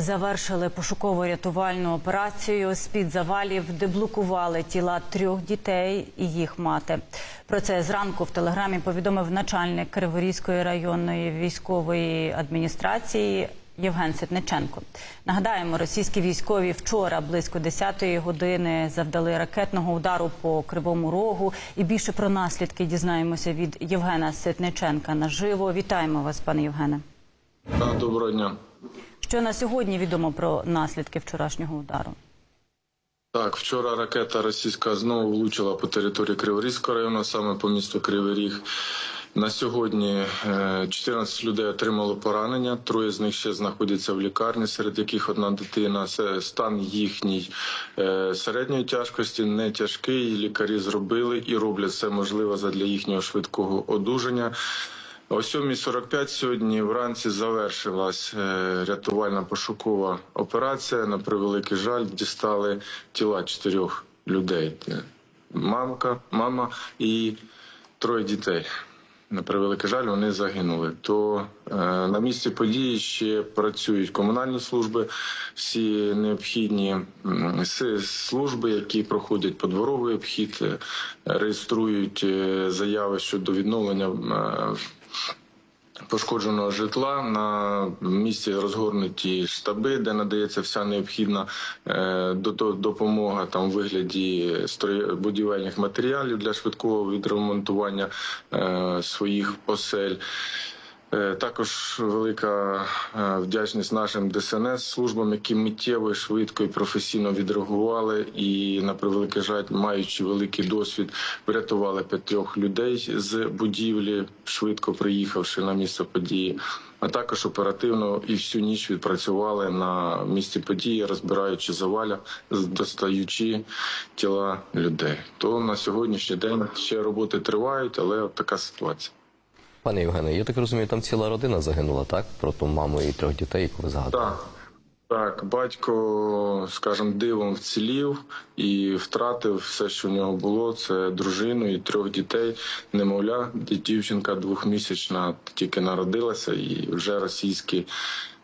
завершили пошуково-рятувальну операцію. З під завалів деблокували тіла трьох дітей і їх мати. Про це зранку в телеграмі повідомив начальник Криворізької районної військової адміністрації. Євген Ситниченко. Нагадаємо, російські військові вчора близько 10-ї години завдали ракетного удару по Кривому Рогу. І більше про наслідки дізнаємося від Євгена Ситниченка наживо. Вітаємо вас, пане Євгене. Доброго дня. Що на сьогодні відомо про наслідки вчорашнього удару? Так, вчора ракета російська знову влучила по території Криворізького району, саме по місту Кривий Ріг. На сьогодні е, 14 людей отримало поранення. Троє з них ще знаходяться в лікарні, серед яких одна дитина. Стан їхній е, середньої тяжкості, не тяжкий. Лікарі зробили і роблять все можливе задля їхнього швидкого одужання. О 7.45 сьогодні вранці завершилась е, рятувальна пошукова операція. На превеликий жаль, дістали тіла чотирьох людей: Е, мамка, мама і троє дітей. На превеликий жаль, вони загинули. То е, на місці події ще працюють комунальні служби, всі необхідні м, служби, які проходять подворовий обхід, е, реєструють заяви щодо відновлення. Пошкодженого житла на місці розгорнуті штаби, де надається вся необхідна е, до- до- допомога там у вигляді будівельних матеріалів для швидкого відремонтування е, своїх осель. Е, Також велика е, вдячність нашим ДСНС службам, які миттєво, швидко і професійно відреагували, і на превеликий жаль, маючи великий досвід, врятували п'ятьох людей з будівлі, швидко приїхавши на місце події. А також оперативно і всю ніч відпрацювали на місці події, розбираючи заваля, достаючи тіла людей. То на сьогоднішній день ще роботи тривають, але от така ситуація. Пане Євгене, я так розумію, там ціла родина загинула, так? Про ту маму і трьох дітей, яку ви згадували. Так. Так, батько, скажімо, дивом вцілів і втратив все, що в нього було. Це дружину і трьох дітей. Немовля, дівчинка двохмісячна тільки народилася, і вже російські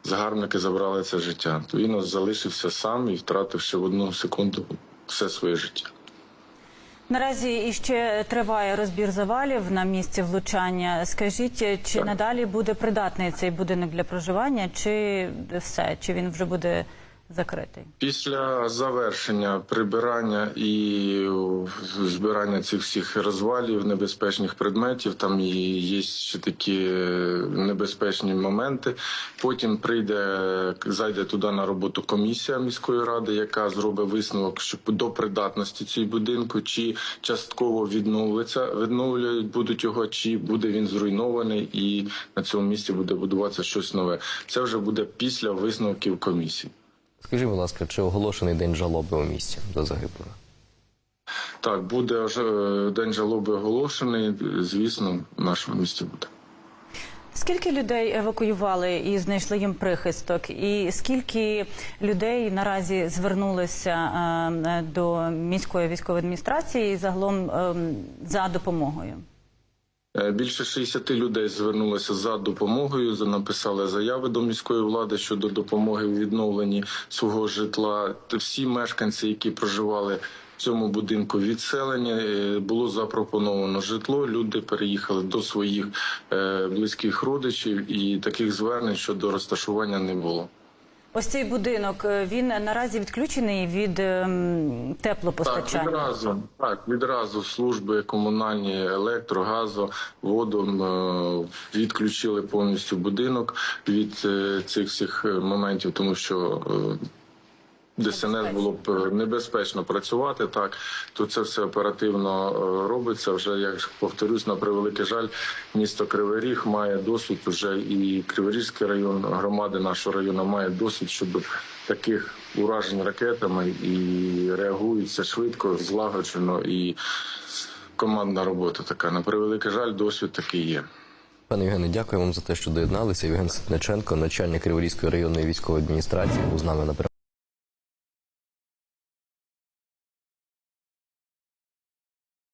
загарбники забрали це життя. То він залишився сам і втратив ще в одну секунду все своє життя. Наразі іще триває розбір завалів на місці влучання. Скажіть, чи надалі буде придатний цей будинок для проживання, чи все, чи він вже буде закритий? Після завершення прибирання і збирання цих всіх розвалів, небезпечних предметів, там і є ще такі небезпечні моменти. Потім прийде, зайде туди на роботу комісія міської ради, яка зробить висновок що до придатності цього будинку, чи частково відновиться, відновлюють будуть його, чи буде він зруйнований, і на цьому місці буде будуватися щось нове. Це вже буде після висновків комісії. Скажіть, будь ласка, чи оголошений день жалоби у місті за загиблого? Так, буде е, день жалоби оголошений. Звісно, в нашому місті буде. Скільки людей евакуювали і знайшли їм прихисток? І скільки людей наразі звернулися е, до міської військової адміністрації загалом е, за допомогою? Е, Більше 60 людей звернулося за допомогою, написали заяви до міської влади щодо допомоги у відновленні свого житла. Всі мешканці, які проживали в цьому будинку відселення, е, було запропоновано житло. Люди переїхали до своїх е, близьких родичів, і таких звернень щодо розташування не було. Ось цей будинок е, він наразі відключений від теплопостачання. Так, відразу так відразу служби комунальні електро, газу, воду е, відключили повністю будинок від е, цих всіх моментів, тому що ДСНС було б е, небезпечно працювати. Так то це все оперативно е, робиться. Вже як повторюсь, на превеликий жаль, місто Кривий Ріг має досвід. Вже і Криворізький район громади нашого району має досвід щодо таких уражень ракетами і реагується швидко, злагоджено і командна робота така. На превеликий жаль, досвід такий є. Пане Євгене, дякую вам за те, що доєдналися. Євген Ситниченко, начальник Криворізької районної військової адміністрації, був з нами на прямому